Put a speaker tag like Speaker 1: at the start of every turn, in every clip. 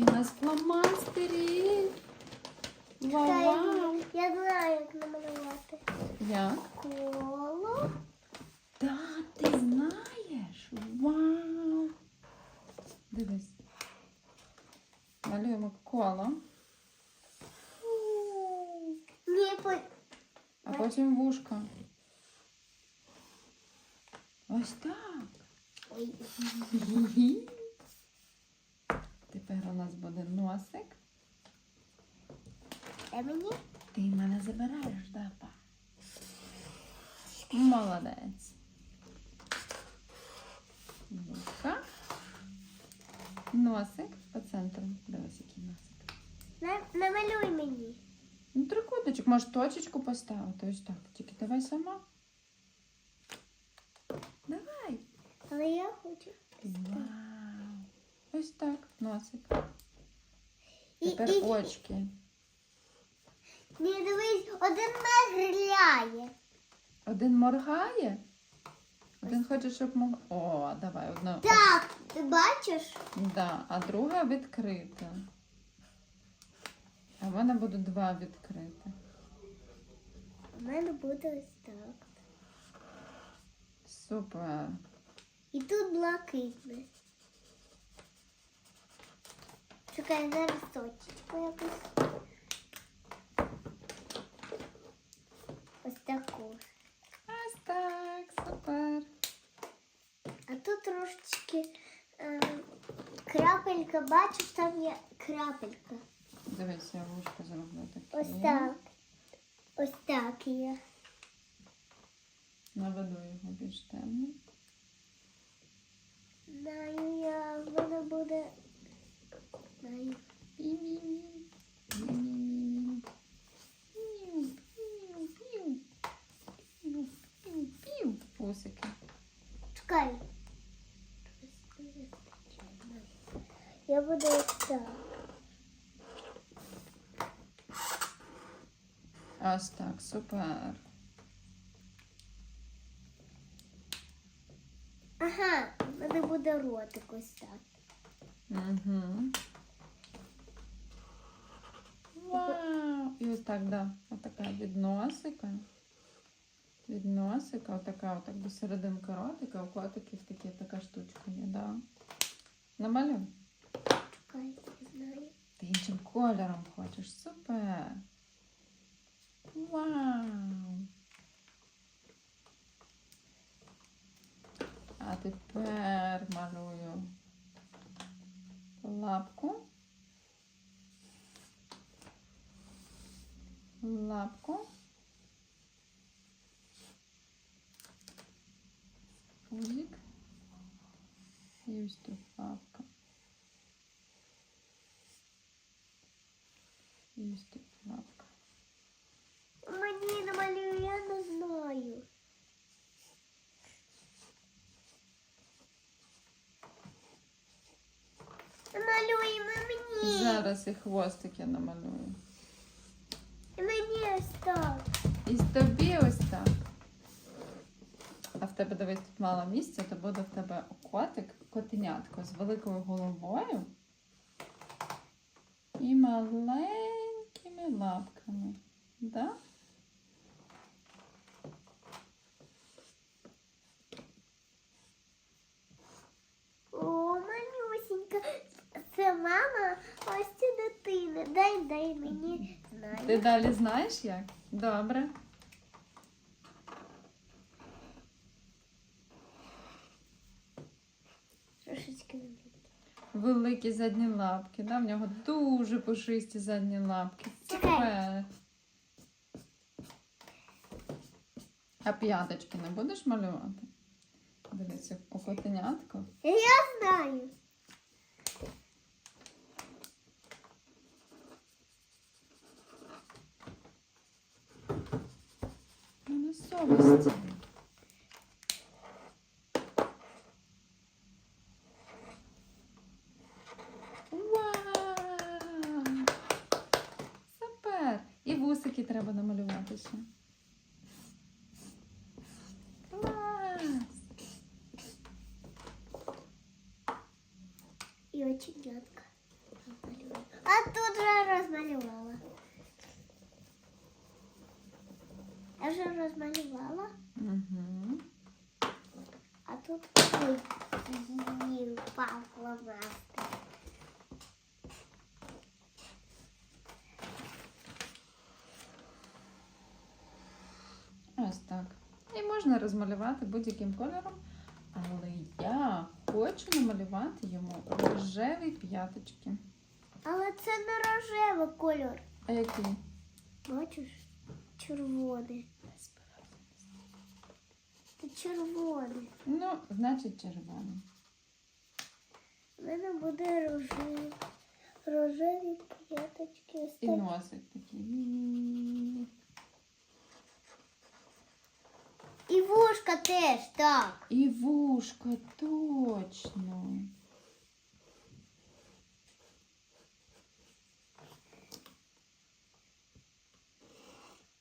Speaker 1: які у нас фломастері. Вау, вау.
Speaker 2: Я знаю, як намалювати.
Speaker 1: Як?
Speaker 2: Коло. Де мені?
Speaker 1: Ти мене забираєш, да, па? Молодець. Вушка. Носик по центру. Дивись, який носик.
Speaker 2: На- Намалюй мені.
Speaker 1: Ну, трикутничок, можеш точечку поставити. Ось так. Тільки давай сама. Давай.
Speaker 2: Але я хочу.
Speaker 1: Вау. Ось так, носик.
Speaker 2: І,
Speaker 1: Тепер
Speaker 2: і,
Speaker 1: очки.
Speaker 2: Ні, дивись, один мигляє.
Speaker 1: Один моргає. Один хоче, щоб мог. О, давай одну.
Speaker 2: Так, ти бачиш?
Speaker 1: Да, а друга відкрита. А в мене буде два відкриті.
Speaker 2: У мене буде ось так.
Speaker 1: Супер.
Speaker 2: І тут блакитне. Чекай, зараз точечку якусь. Ось таку.
Speaker 1: Ось так, супер.
Speaker 2: А тут трошечки е, крапелька, бачиш, там є крапелька.
Speaker 1: Дивись, я вушко зроблю таке.
Speaker 2: Ось так. Ось так є.
Speaker 1: Наведу його більш темно.
Speaker 2: Знаю я, в мене буде. Знаю.
Speaker 1: Пі-мі-мі. Пі-мі-мі. піу. Пусики.
Speaker 2: Чекай. Я буду ось так.
Speaker 1: Ось так, супер.
Speaker 2: Ага, в мене буде ротик ось так.
Speaker 1: Угу. Вау! І ось так, да. Отака від носика. Від носика, отака, отак до серединки ротика, у котиків такі, така штучка є, да. Намалюй. Ти іншим кольором хочеш. Супер. Вау. А тепер малюю лапку. Лапку. Пузик. І ось тут лапка. І ось тут лапка.
Speaker 2: Мені намалюю, я не знаю. Намалюємо мені.
Speaker 1: Зараз і хвостик я намалюю.
Speaker 2: І мені ось так.
Speaker 1: І тобі ось так. Тебе дивись тут мало місця, то буде в тебе котик, котенятко з великою головою і маленькими лапками. Да?
Speaker 2: О, манюсінька. Це мама, ось ці дитини. Дай, дай мені знаю.
Speaker 1: Ти далі знаєш як? Добре.
Speaker 2: Трошечки не
Speaker 1: Великі задні лапки. Да? В нього дуже пушисті задні лапки. Супер. А п'яточки не будеш малювати? Дивіться, у котенятку.
Speaker 2: Я знаю.
Speaker 1: Ну, на І
Speaker 2: оченятка. розмалюю. А тут вже розмалювала. Я вже розмалювала,
Speaker 1: Угу.
Speaker 2: а тут ой, її впав фломастер.
Speaker 1: Ось так. І можна розмалювати будь-яким кольором, але я хочу намалювати йому рожеві п'яточки.
Speaker 2: Але це не рожевий кольор.
Speaker 1: А який?
Speaker 2: Бачиш? Червоний. Це червоний.
Speaker 1: Ну, значить, червоний.
Speaker 2: У мене буде рожевий. Рожеві п'яточки.
Speaker 1: І носик такий.
Speaker 2: І вушка теж, так.
Speaker 1: І вушка, точно.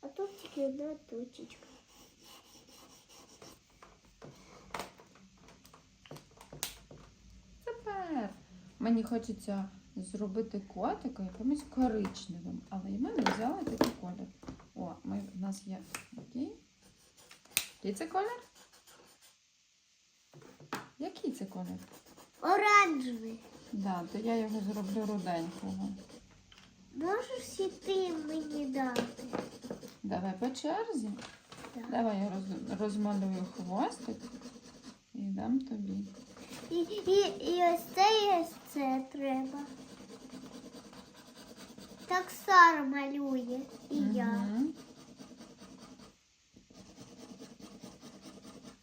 Speaker 2: А тут тільки одна точечка.
Speaker 1: Супер! Мені хочеться зробити котика якимось коричневим, але і ми не взяли такий колір. О, ми, в нас є який? Який це колір? Який це колір?
Speaker 2: Оранжевий.
Speaker 1: Да, то я його зроблю руденького.
Speaker 2: Можеш всі ти мені дати?
Speaker 1: Давай по черзі.
Speaker 2: Так.
Speaker 1: Давай я роз, розмалюю хвостик і дам тобі.
Speaker 2: І, і, і ось це, і ось це треба. Так Сара малює. І я.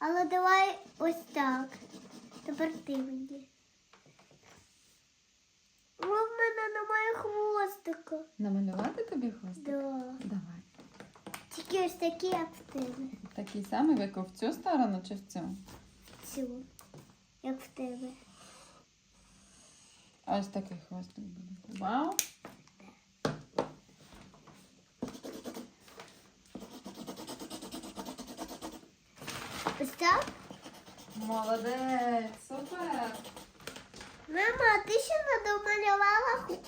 Speaker 2: Але давай ось так. Тепер ти мені. О, в мене немає хвостика.
Speaker 1: Намалювати тобі хвостик?
Speaker 2: Да.
Speaker 1: Давай.
Speaker 2: Тільки ось такі, як в тебе.
Speaker 1: Такий самий, як в цю сторону чи в цю?
Speaker 2: Цю. Як в тебе.
Speaker 1: Ось такий хвостик буде. Вау!
Speaker 2: Ось так?
Speaker 1: Молодець! Супер!
Speaker 2: Мама, а ти ще не домалювала ху-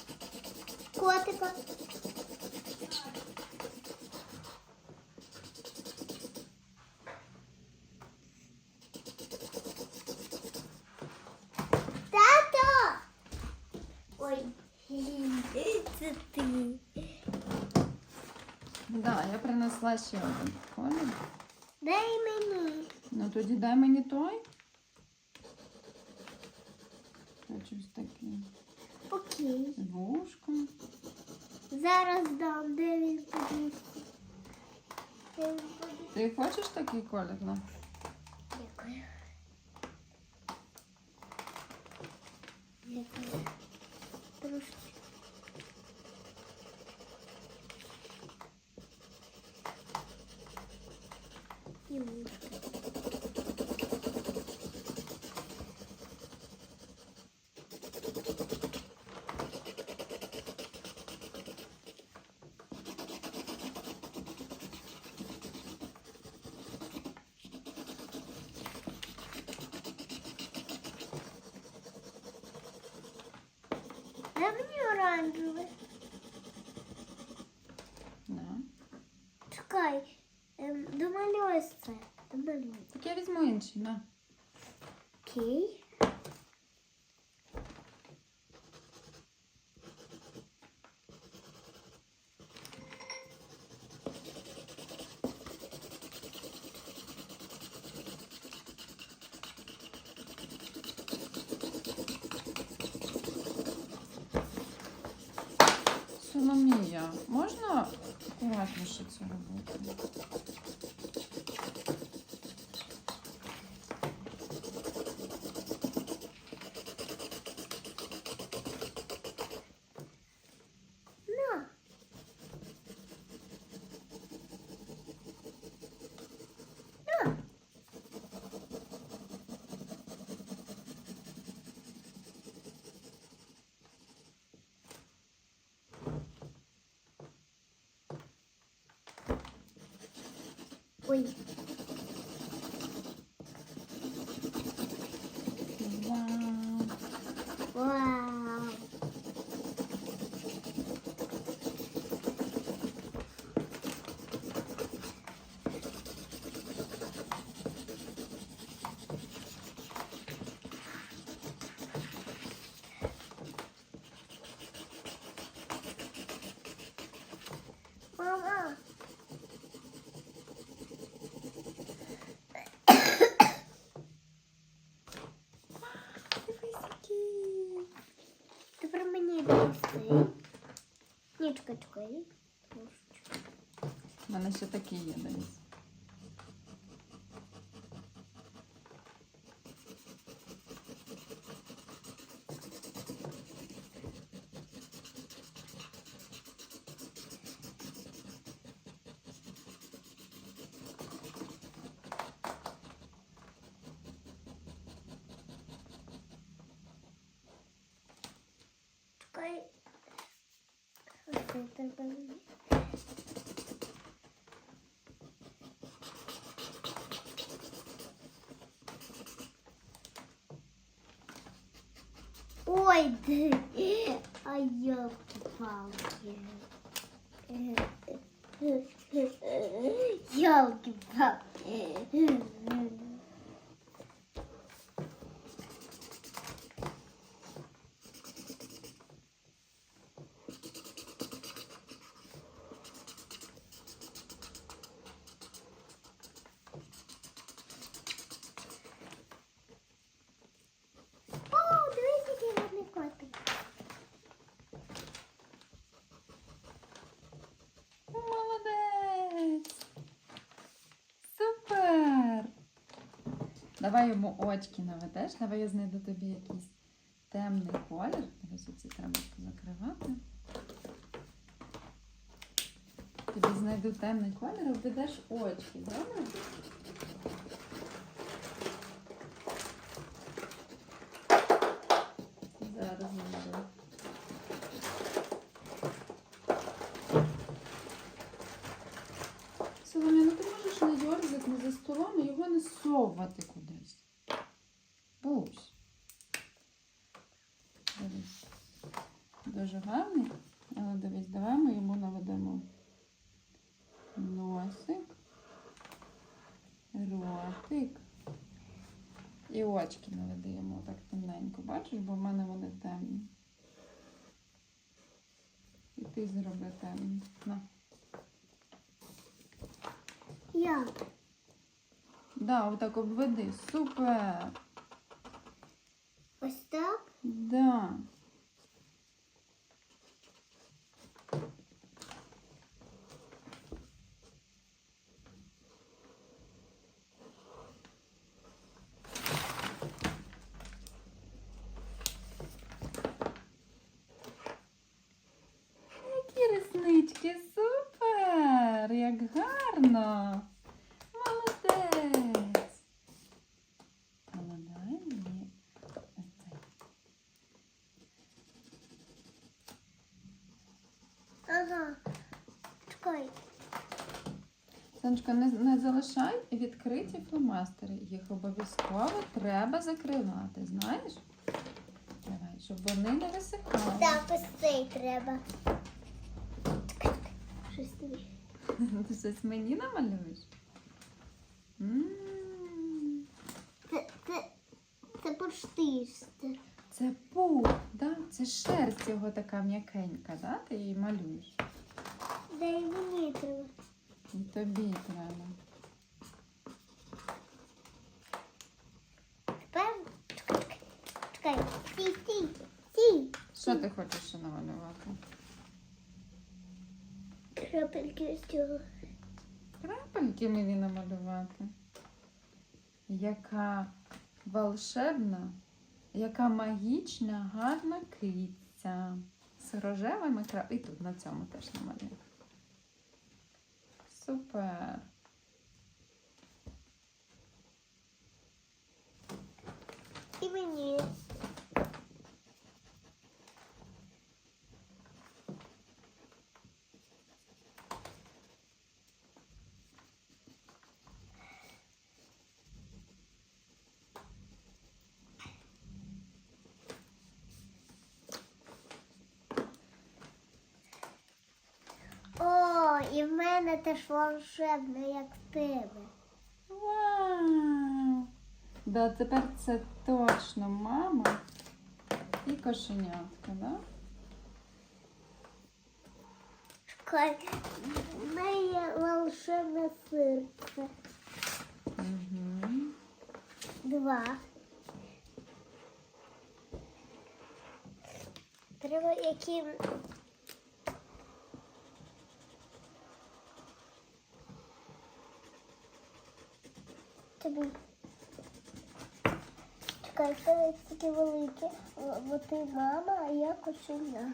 Speaker 2: котика? Тато! Ой, це ти.
Speaker 1: Да, я принесла ще один тоді дай мені той. Хочу ось.
Speaker 2: Окей.
Speaker 1: З вушком.
Speaker 2: Зараз дам, де він. Де?
Speaker 1: Ти хочеш такий колір?
Speaker 2: Дякую. Дякую. Трошки. І вушка. Дай мені оранжевий.
Speaker 1: Да.
Speaker 2: Чекай. Ем, домалюй ось це. Домалюй.
Speaker 1: Так я візьму інший, на.
Speaker 2: Окей.
Speaker 1: Соломія, можна акуратніше це робити?
Speaker 2: На. На. Ой,
Speaker 1: Вау.
Speaker 2: вау. Цей. Чекай, чекай.
Speaker 1: У мене ще такі є, дивись.
Speaker 2: Чекай. Оце треба. Ой, а елки-палки. Елки-палки. О, дивись, який гарний котик.
Speaker 1: Молодець! Супер! Давай йому очки наведеш. Давай я знайду тобі якийсь темний колір. Дивись, оці треба закривати. Тобі знайду темний колір, обведеш очки, добре? Зараз знайду. Соломія, ну ти можеш не дьорзати не за столом і його не совати кудись. Бусь. Дивись. Дуже гарний. Але дивись, давай ми йому наведемо носик, ротик. Наведи йому так темненько. Бачиш, бо в мене вони темні. І ти зроби темні. На.
Speaker 2: Я.
Speaker 1: Да, отак обведи. Супер.
Speaker 2: Ось так.
Speaker 1: Да. Які реснички, супер! Як гарно! Молодець! Але дай мені ось цей.
Speaker 2: Ага. Чекай.
Speaker 1: Сонечка, не, не залишай відкриті фломастери. Їх обов'язково треба закривати, знаєш? Давай, щоб вони не висихали.
Speaker 2: Так, ось цей треба. Щось тобі.
Speaker 1: Ти щось мені намалюєш?
Speaker 2: Це, це, це бурштин.
Speaker 1: Це пух, да? це шерсть його така м'якенька, да? ти її малюєш.
Speaker 2: Дай мені треба.
Speaker 1: І тобі треба.
Speaker 2: Тепер чекай, чекай. Стій, стій, стій.
Speaker 1: Що ти хочеш ще намалювати?
Speaker 2: Крапельки з цього.
Speaker 1: Крапельки мені намалювати. Яка волшебна, яка магічна, гарна киця. З рожевими крапельками. І тут на цьому теж намалюю. Супер.
Speaker 2: І мені. О, і в мене теж волшебне, як в тебе.
Speaker 1: Вау! Да, тепер це точно мама і кошенятка, да?
Speaker 2: Чекай, в мене є волшебне серце.
Speaker 1: Угу.
Speaker 2: Два. Треба які. Тобі. Чекай, це такі великі. Бо ти мама, а я кошеня.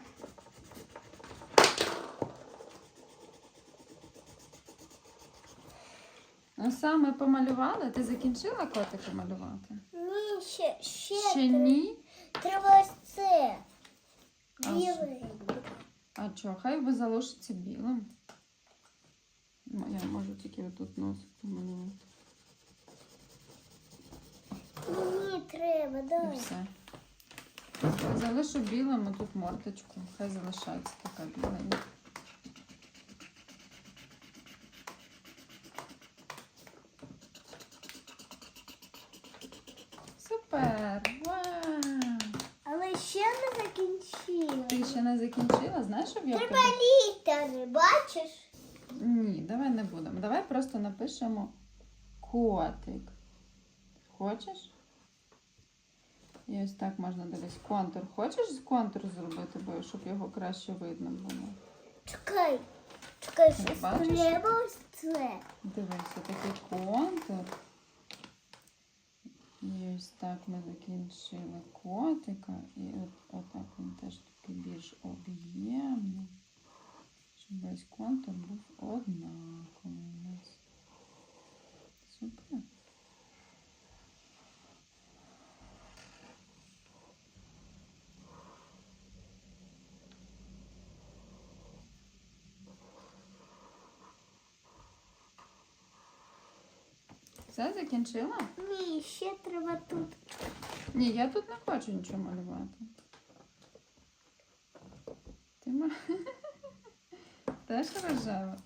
Speaker 1: Ну, саме помалювала? Ти закінчила котика малювати?
Speaker 2: Ні, ще, ще,
Speaker 1: Ще
Speaker 2: треба.
Speaker 1: ні?
Speaker 2: Треба ось це.
Speaker 1: А?
Speaker 2: Білий.
Speaker 1: А чого? Хай би залишиться білим. Ну, Я можу тільки отут носик помалювати.
Speaker 2: Ні, треба,
Speaker 1: І
Speaker 2: дай.
Speaker 1: все. Залишу білим тут мордочку. Хай залишається така біленька. Супер! Вау!
Speaker 2: Але ще не закінчила.
Speaker 1: Ти ще не закінчила? Знаєш, щоб я
Speaker 2: Треба літери, бачиш?
Speaker 1: Ні, давай не будемо. Давай просто напишемо котик. Хочеш? І ось так можна дивись. Контур. Хочеш контур зробити, бо щоб його краще видно було?
Speaker 2: Чекай. Чекай, щось треба ось це.
Speaker 1: Дивись, такий контур. І ось так ми закінчили котика. І от, отак він теж такий більш об'ємний. Щоб весь контур був однаковий у нас. Супер. Все закінчила?
Speaker 2: Ні, ще треба тут.
Speaker 1: Ні, я тут не хочу нічого малювати. Ти ма... теж рожева.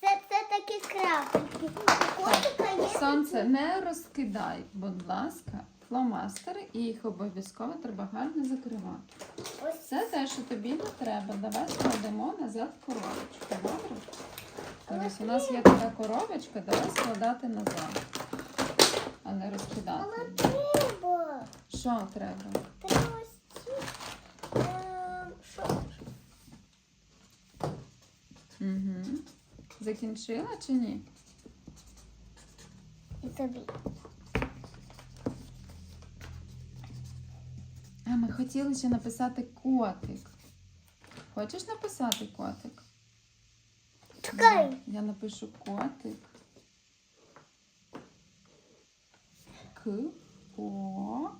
Speaker 2: Це, це такі крапельки. Котика є
Speaker 1: Сонце, не розкидай, будь ласка, фломастери і їх обов'язково треба гарно закривати. Це те, що тобі не треба. Давай складемо назад коробочку. Добре? Дивись, у нас є така коробочка, давай складати назад, а не
Speaker 2: але
Speaker 1: розкидати.
Speaker 2: треба.
Speaker 1: Що треба?
Speaker 2: Треба ось ці. Ем.
Speaker 1: Угу. Закінчила чи ні?
Speaker 2: І тобі.
Speaker 1: А ми хотіли ще написати котик. Хочеш написати котик?
Speaker 2: Чекай.
Speaker 1: Я напишу котик. К о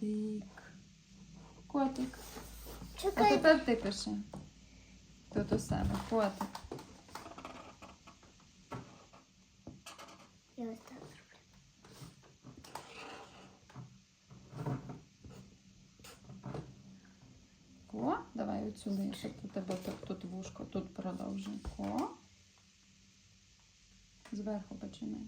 Speaker 1: тик. Котик. А
Speaker 2: Чекай.
Speaker 1: тепер ти пиши. Тут у себе котик.
Speaker 2: Я ось так зроблю.
Speaker 1: Ко. Давай оцю щоб у тебе тут, тут вушко, тут продовжуй. Ко. Зверху починай.